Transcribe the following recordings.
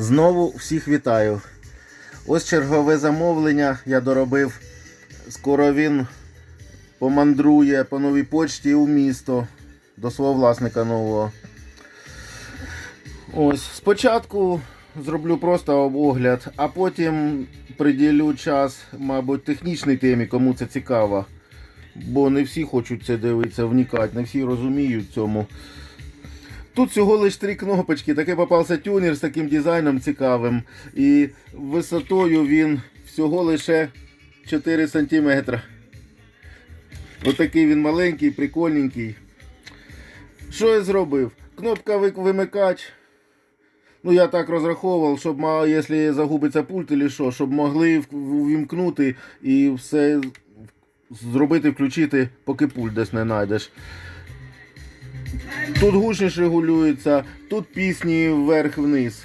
Знову всіх вітаю. Ось чергове замовлення я доробив. Скоро він помандрує по новій почті у місто до свого власника нового. Ось спочатку зроблю просто огляд, а потім приділю час, мабуть, технічній темі, кому це цікаво. Бо не всі хочуть це дивитися, вникати, не всі розуміють цьому. Тут всього лише три кнопочки. Таке попався тюнер з таким дизайном цікавим. І висотою він всього лише 4 см. Отакий він маленький, прикольненький. Що я зробив? Кнопка вимикач. Ну, я так розраховував, щоб якщо загубиться пульт чи що, щоб могли в- увімкнути і все зробити, включити, поки пульт десь не знайдеш. Тут гучність регулюється, тут пісні вверх-вниз.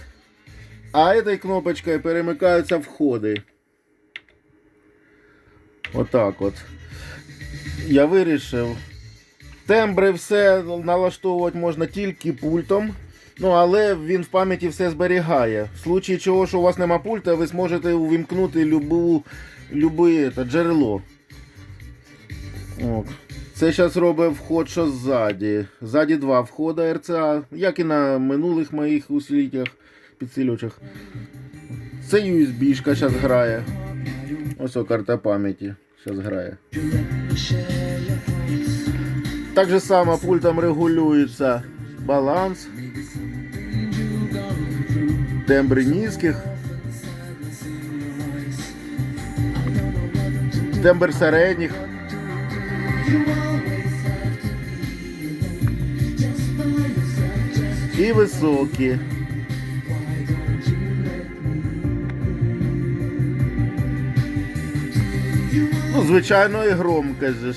А этой кнопочкою перемикаються входи. Отак от. Я вирішив. Тембри все налаштовувати можна тільки пультом. Ну, але він в пам'яті все зберігає. В случаї чого, що у вас нема пульта, ви зможете увімкнути любу, любе джерело. От. Це зараз робить вход, що ззаді. Ззаді два входа РЦА, як і на минулих моїх усилителях, підсилювачах. Це USB-шка зараз грає. Ось о, карта пам'яті зараз грає. Так же само пультом регулюється баланс. Тембри низьких. Тембр середніх. І високі. Ну, звичайно, і громкость же.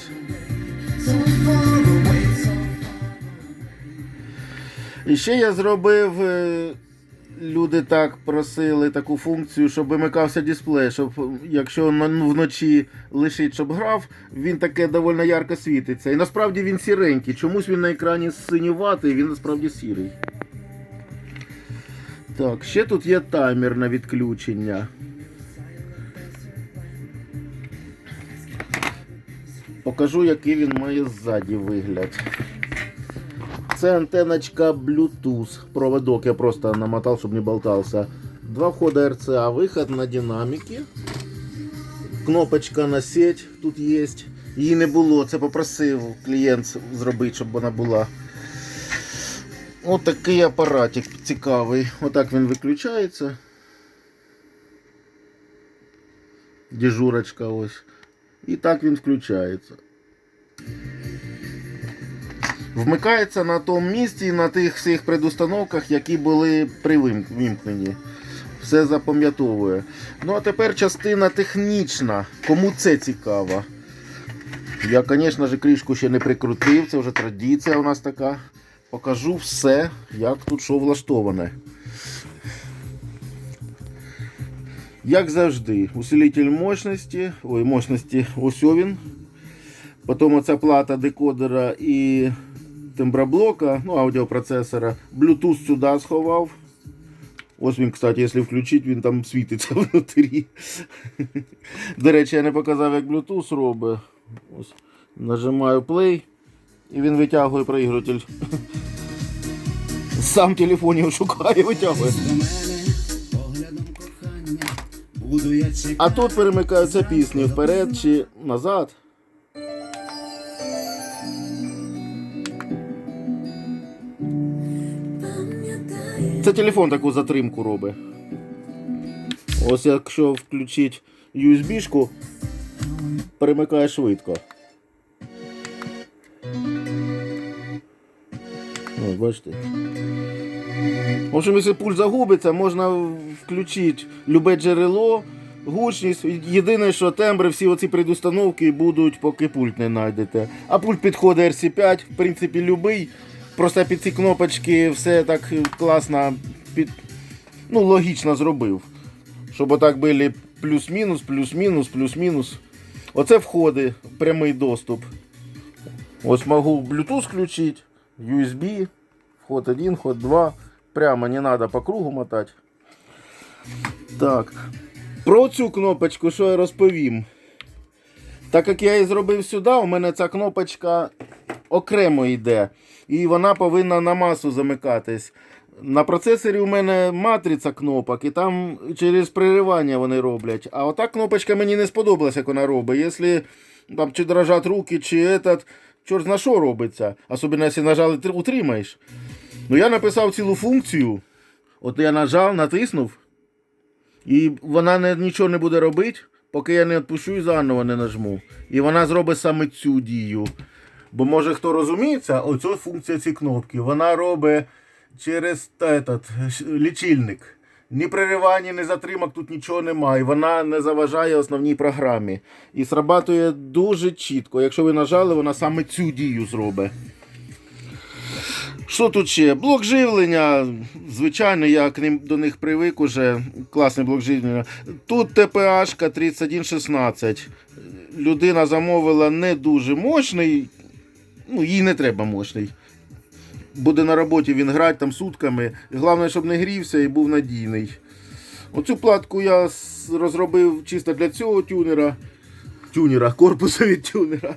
І ще я зробив. Люди так просили таку функцію, щоб вимикався дисплей, щоб якщо вночі лишить, щоб грав, він таке доволі ярко світиться. І насправді він сіренький. Чомусь він на екрані синюватий, він насправді сірий. Так, ще тут є таймер на відключення. Покажу, який він має ззаді вигляд. Це антеночка Bluetooth. Проводок я просто намотал, чтобы не болтался. Два входа RCA, выход на динамики. Кнопочка на сеть тут є. Її не було, це попросив клієнт зробити, щоб вона була. Ось такий апаратик цікавий. Отак він виключається. Дежурочка ось. І так він включається. Вмикається на тому місці, на тих всіх предустановках, які були при вимкненні. Все запам'ятовує. Ну а тепер частина технічна. Кому це цікаво? Я, звісно ж, кришку ще не прикрутив, це вже традиція у нас така. Покажу все, як тут що влаштоване. Як завжди, усилитель мощності, ой, мощності, ось він. Потім оця плата декодера і темброблока, ну, аудіопроцесора. Bluetooth сюди сховав. Ось він, кстати, якщо включити, він там світиться внутрі. До речі, я не показав, як Bluetooth робить. Ось. Нажимаю play і він витягує проігруватель. Сам телефонів шукає, витягує. А тут перемикаються пісні вперед чи назад. Це телефон таку затримку робить. Ось якщо включити USB-шку, перемикає швидко. Ось, бачите. В общем, якщо пульт загубиться, можна включити любе джерело, гучність. Єдине, що тембри, всі оці предустановки будуть, поки пульт не знайдете. А пульт підходить RC5, в принципі, любий. Просто під ці кнопочки все так класно, під... ну, логічно зробив. Щоб отак були плюс-мінус, плюс-мінус, плюс-мінус. Оце входи, прямий доступ. Ось можу Bluetooth включити, USB, вход 1, вход 2. Прямо не надо по кругу мотать. Так. Про цю кнопочку, що я розповім. Так як я її зробив сюди, у мене ця кнопочка окремо йде. І вона повинна на масу замикатись. На процесорі у мене матриця кнопок, і там через приривання вони роблять. А ота кнопочка мені не сподобалася, як вона робить. Якщо там чи дрожать руки, чи этот, чорт зна що робиться. Особливо, якщо нажали утримаєш. Ну я написав цілу функцію. От я нажав, натиснув. І вона не, нічого не буде робити, поки я не відпущу і заново не нажму. І вона зробить саме цю дію. Бо може хто розуміється, оця функція цієї кнопки. Вона робить через этот, лічильник. Ні приривання, ні затримок тут нічого немає. Вона не заважає основній програмі. І срабатує дуже чітко. Якщо ви нажали, вона саме цю дію зробить. Що тут ще? Блок живлення. Звичайно, я к ним, до них привик уже. Класний блок живлення. Тут ТПАшка 3116. Людина замовила не дуже мощний. Ну, їй не треба мощний. Буде на роботі він грати там сутками. Головне, щоб не грівся і був надійний. Оцю платку я розробив чисто для цього тюнера. Тюнера, корпусу від тюнера.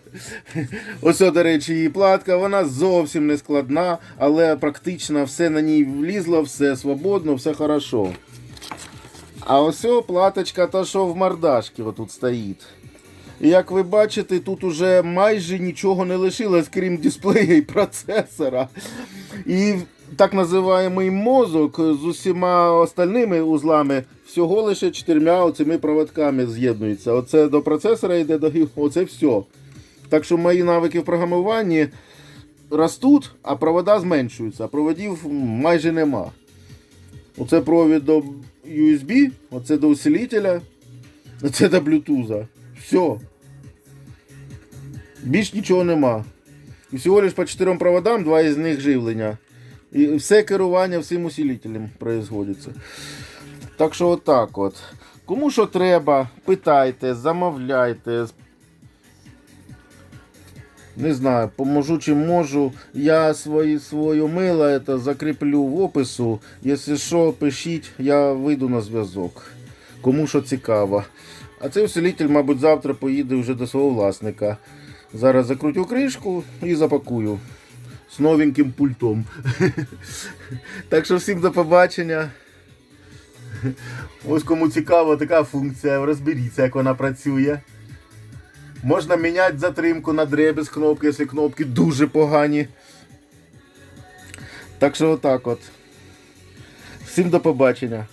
Ось, до речі, її платка. Вона зовсім не складна, але практично все на ній влізло, все свободно, все хорошо. А ось платочка та що в мордашки отут стоїть. І як ви бачите, тут уже майже нічого не лишилось, крім дисплея і процесора. І так називаємий мозок з усіма остальними узлами всього лише чотирма оцими проводками з'єднується. Оце до процесора йде до оце все. Так що мої навики в програмуванні ростуть, а провода зменшуються. Проводів майже нема. Оце провід до USB, оце до усилителя, оце до Bluetooth. Все. Більш нічого нема. І всього лиш по чотирьом проводам, два із них живлення. І все керування всім усилителем производиться. Так що отак от. Кому що треба, питайте, замовляйте. Не знаю, поможу чи можу. Я свої, свою мило это закріплю в опису. Якщо що, пишіть, я вийду на зв'язок. Кому що цікаво. А цей усилитель, мабуть, завтра поїде вже до свого власника. Зараз закрутю кришку і запакую з новеньким пультом. Так що всім до побачення. Ось кому цікава така функція, розберіться, як вона працює. Можна міняти затримку на дребіз кнопки, якщо кнопки дуже погані. Так що отак от. Всім до побачення.